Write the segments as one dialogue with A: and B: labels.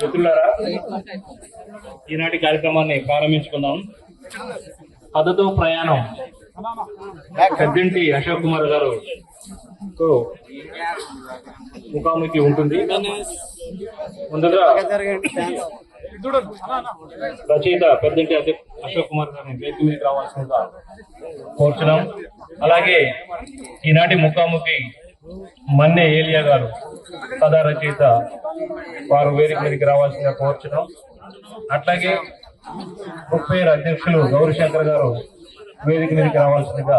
A: మిత్రులారా ఈనాటి కార్యక్రమాన్ని ప్రారంభించుకుందాం. పద్ధతో ప్రయాణం. పెద్దింటి అశోక్ కుమార్ గారు తో ముఖాముఖి ఉంటుంది. ముందుగా రచయిత పెద్దంటి అశోక్ అశోక్ కుమార్ గారిని వేదిక మీదకి రావాల్సిందిగా కోర్చడం అలాగే ఈనాటి ముఖాముఖి మన్నె ఏలియా గారు కథా రచయిత వారు వేదిక మీదకి రావాల్సిందిగా కోర్చడం. అట్లాగే ముప్పై అధ్యక్షులు గౌరీశంకర్ గారు వేదిక మీదకి రావాల్సిందిగా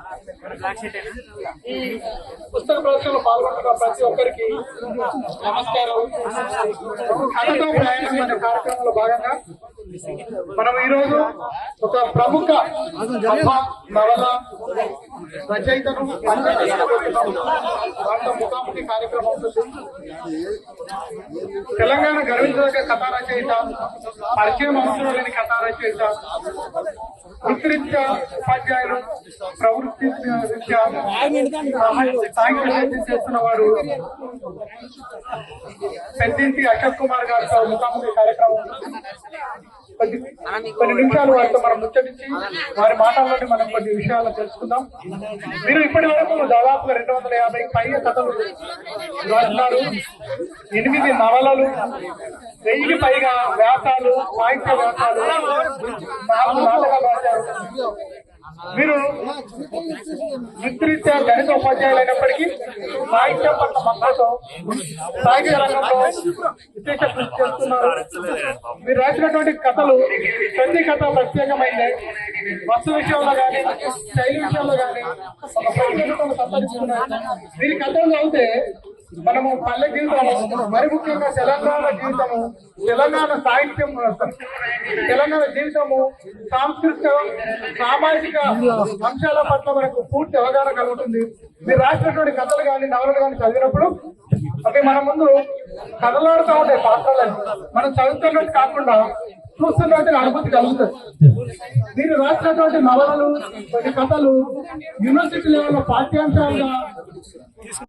B: ఈ పుస్తక ప్రదర్శనలో పాల్గొంటున్న ప్రతి ఒక్కరికి నమస్కారం. కథతో ప్రయాణం అనే కార్యక్రమంలో భాగంగా మనం ఈరోజు ఒక ప్రముఖ నవల రచయితను వాళ్ళతో ముఖాముఖి కార్యక్రమం ఉంటుంది. తెలంగాణ గర్వించదగ్గ కథా రచయిత పరిచయం అవసరం లేని కథా రచయిత వృత్తిరీత్యా ఉపాధ్యాయులు ప్రవృత్తి రీత్యా చేస్తున్న వారు పెద్దింటి అశోక్ కుమార్ గారితో ముఖాముఖి కార్యక్రమం. కొన్ని నిమిషాలు వారితో మనం ముచ్చటించి వారి మాటల్లోని మనం కొన్ని విషయాలు తెలుసుకుందాం. మీరు ఇప్పటి వరకు దాదాపుగా రెండు వందల యాభై పైగా కథలు ఎనిమిది నవలలు వెయ్యికి పైగా వ్యాసాలు సాహిత్య వ్యాసాలు నాలుగు నాటకాలు రాశారు. మీరు వృత్తిరీత్యా గణిత ఉపాధ్యాయులు అయినప్పటికీ సాహిత్యం పట్ల మద్దతు సాహిత్య రంగంలో విశేష కృషి చేస్తున్నారు. మీరు రాసినటువంటి కథలు ప్రతి కథ ప్రత్యేకమైంది. వస్తు విషయంలో కానీ శైలి విషయంలో కానీ ఒక ప్రత్యేకతను సంతరిస్తున్నాయి దీని కథలు చదివితే మనము పల్లె జీవితము మరి ముఖ్యంగా తెలంగాణ జీవితము తెలంగాణ సాహిత్యం తెలంగాణ జీవితము సాంస్కృతిక సామాజిక అంశాల పట్ల మనకు పూర్తి అవగాహన కలుగుతుంది. మీరు రాసినటువంటి కథలు కానీ నవలలు కానీ చదివినప్పుడు అవి మన ముందు కథలాడుతూ ఉంటాయి పాత్రలని మనం చదువుతున్నట్టు కాకుండా చూస్తున్నటువంటి అనుభూతి కలుగుతుంది. మీరు రాసినటువంటి నవలలు కొన్ని కథలు యూనివర్సిటీ లెవెల్లో పాఠ్యాంశాలుగా